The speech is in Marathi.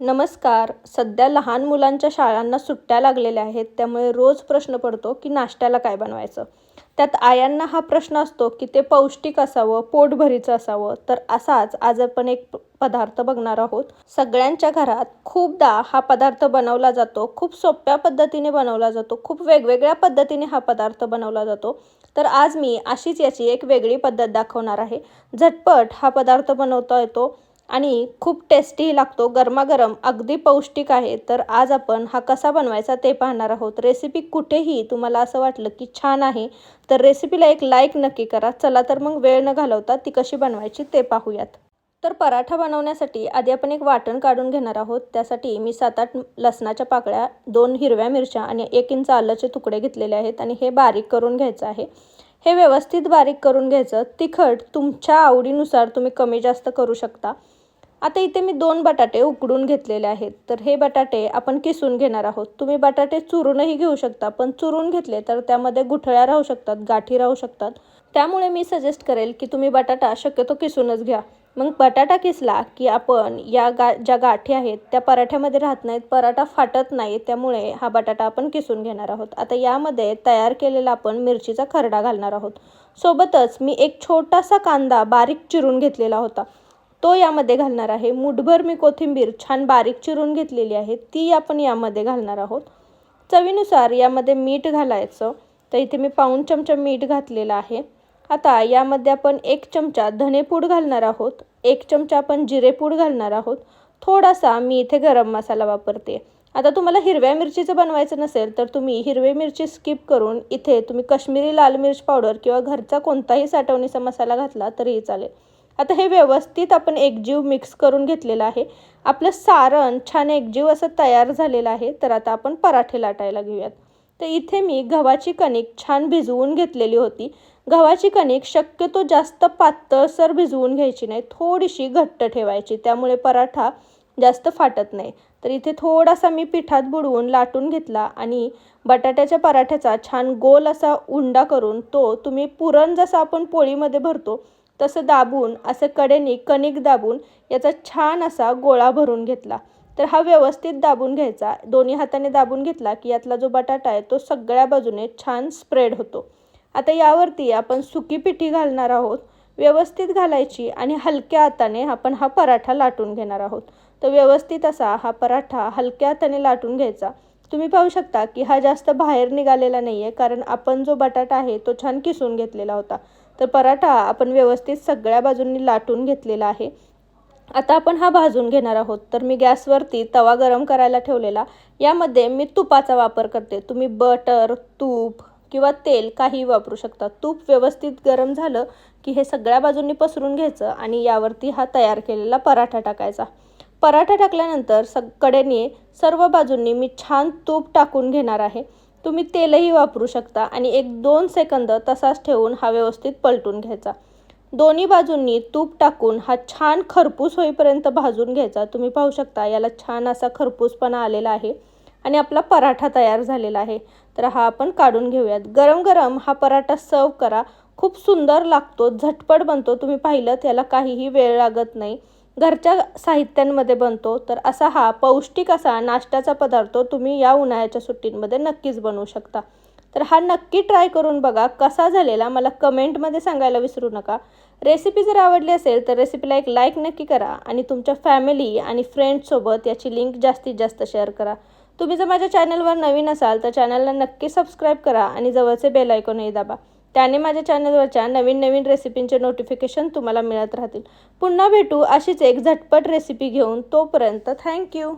नमस्कार. सध्या लहान मुलांच्या शाळांना सुट्ट्या लागलेल्या आहेत. त्यामुळे रोज प्रश्न पडतो की नाश्त्याला काय बनवायचं? त्यात आयांना हा प्रश्न असतो की ते पौष्टिक असावं पोटभरीचं असावं. तर असाच आज आपण एक पदार्थ बघणार आहोत. सगळ्यांच्या घरात खूपदा हा पदार्थ बनवला जातो. खूप सोप्या पद्धतीने बनवला जातो. खूप वेगवेगळ्या पद्धतीने हा पदार्थ बनवला जातो. तर आज मी अशीच याची एक वेगळी पद्धत दाखवणार आहे. झटपट हा पदार्थ बनवता येतो. आणि खूप टेस्टीही लागतो गरमागरम अगदी पौष्टिक आहे. तर आज आपण हा कसा बनवायचा ते पाहणार आहोत. रेसिपी कुठेही तुम्हाला असं वाटलं की छान आहे तर रेसिपीला एक लाईक नक्की करा. चला तर मग वेळ न घालवता ती कशी बनवायची ते पाहूयात. तर पराठा बनवण्यासाठी आधी आपण एक वाटण काढून घेणार आहोत. त्यासाठी मी सात आठ लसणाच्या पाकळ्या दोन हिरव्या मिरच्या आणि एक इंच आल्याचे तुकडे घेतलेले आहेत आणि हे बारीक करून घ्यायचं आहे. हे व्यवस्थित बारीक करून घ्यायचं. तिखट तुमच्या आवडीनुसार तुम्ही कमी जास्त करू शकता. आता इथे मी दोन बटाटे उकडून घेतलेले आहेत. तर हे बटाटे आपण किसून घेणार आहोत. तुम्ही बटाटे चुरूनही घेऊ शकता पण चुरून घेतले तर त्यामध्ये गुठळ्या राहू शकतात गाठी राहू शकतात. त्यामुळे मी सजेस्ट करेल की तुम्ही बटाटा शक्यतो किसूनच घ्या. मग बटाटा किसला की आपण या गा ज्या गाठी आहेत त्या पराठ्यामध्ये राहत नाहीत पराठा फाटत नाही त्यामुळे हा बटाटा आपण किसून घेणार आहोत. आता यामध्ये तयार केलेला आपण मिरचीचा खरडा घालणार आहोत. सोबतच मी एक छोटासा कांदा बारीक चिरून घेतलेला होता. तो यामध्ये घालणार आहे. मुठभर मी कोथिंबीर छान बारीक चिरून घेतलेली आहे. ती आपण यामध्ये घालणार आहोत. चवीनुसार यामध्ये मीठ घालायचं. तर इथे मी पाऊण चमचा मीठ घातलेलं आहे. आता यामध्ये आपण एक चमचा धनेपूड घालणार आहोत. एक चमचा आपण जिरेपूड घालणार आहोत. थोडासा मी इथे गरम मसाला वापरते. आता तुम्हाला हिरव्या मिरचीचं बनवायचं नसेल तर तुम्ही हिरवी मिरची स्किप करून इथे तुम्ही कश्मीरी लाल मिर्च पावडर किंवा घरचा कोणताही साठवणीचा मसाला घातला तरीही चालेल. आता हे व्यवस्थित आपण एकजीव मिक्स करून घेतलेलं आहे. आपलं सारण छान एकजीव असं तयार झालेलं आहे. तर आता आपण पराठे लाटायला घेऊयात. तर इथे मी गव्हाची कणिक छान भिजवून घेतलेली होती. गव्हाची कणिक शक्यतो जास्त पातळसर भिजवून घ्यायची नाही. थोडीशी घट्ट ठेवायची. त्यामुळे पराठा जास्त फाटत नाही. तर इथे थोडासा मी पिठात बुडवून लाटून घेतला आणि बटाट्याच्या पराठ्याचा छान गोल असा उंडा करून तो तुम्ही पुरण जसं आपण पोळीमध्ये भरतो तसं दाबून असं कडेने कणिक दाबून याचा छान असा गोळा भरून घेतला. तर हा व्यवस्थित दाबून घ्यायचा. दोन्ही हाताने दाबून घेतला की यातला जो बटाटा आहे तो सगळ्या बाजूने छान स्प्रेड होतो. आता यावरती आपण सुकी पिठी घालणार आहोत. व्यवस्थित घालायची आणि हलक्या हाताने आपण हा पराठा लाटून घेणार आहोत. तर व्यवस्थित असा हा पराठा हलक्या हाताने लाटून घ्यायचा. तुम्ही पाहू शकता की हा जास्त बाहेर निघालेला नाही आहे कारण आपण जो बटाटा आहे तो छान किसून घेतलेला होता. तर पराठा आपण व्यवस्थित सगळ्या बाजूंनी लाटून घेतलेला आहे. आता आपण हा भाजून घेणार आहोत. तर मी गॅसवरती तवा गरम करायला ठेवलेला. यामध्ये मी तुपाचा वापर करते. तुम्ही बटर तूप किंवा तेल काही वापरू शकता. तूप व्यवस्थित गरम झालं की हे सगळ्या बाजूंनी पसरून घ्यायचं आणि यावरती हा तयार केलेला पराठा टाकायचा. पराठा टाकल्यानंतर सग कडेने सर्व बाजूंनी मी छान तूप टाकून घेणार आहे. तुम्ही तेलही वापरू शकता आणि एक दोन सेकंद तसाच ठेवून हा व्यवस्थित पलटून घ्यायचा. दोन्ही बाजूंनी तूप टाकून हा छान खरपूस होईपर्यंत भाजून घ्यायचा. तुम्ही पाहू शकता याला छान असा खरपूसपणा आलेला आहे आणि आपला पराठा तयार झालेला आहे. तर हा आपण काढून घेऊयात. गरम गरम हा पराठा सर्व करा. खूप सुंदर लागतो झटपट बनतो. तुम्ही पाहिलं त्याला काहीही वेळ लागत नाही. घरच्या साहित्यांमध्ये बनतो तर असा हा पौष्टिक असा नाश्त्याचा पदार्थ तुम्ही या उन्हाळ्याच्या सुट्टींमध्ये नक्कीच बनवू शकता. तर हा नक्की ट्राय करून बघा कसा झालेला मला कमेंटमध्ये सांगायला विसरू नका. रेसिपी जर आवडली असेल तर रेसिपीला एक लाईक नक्की करा आणि तुमच्या फॅमिली आणि फ्रेंड्ससोबत याची लिंक जास्तीत जास्त शेअर करा. तुम्ही जर माझ्या चॅनलवर नवीन असाल तर चॅनलला नक्की सबस्क्राईब करा आणि जवळचे बेल आयकॉनही दाबा. त्याने माझ्या चॅनलवरच्या नवीन नवीन रेसिपींचे नोटिफिकेशन तुम्हाला मिळत राहतील. पुन्हा भेटू अशीच एक झटपट रेसिपी घेऊन तोपर्यंत थँक्यू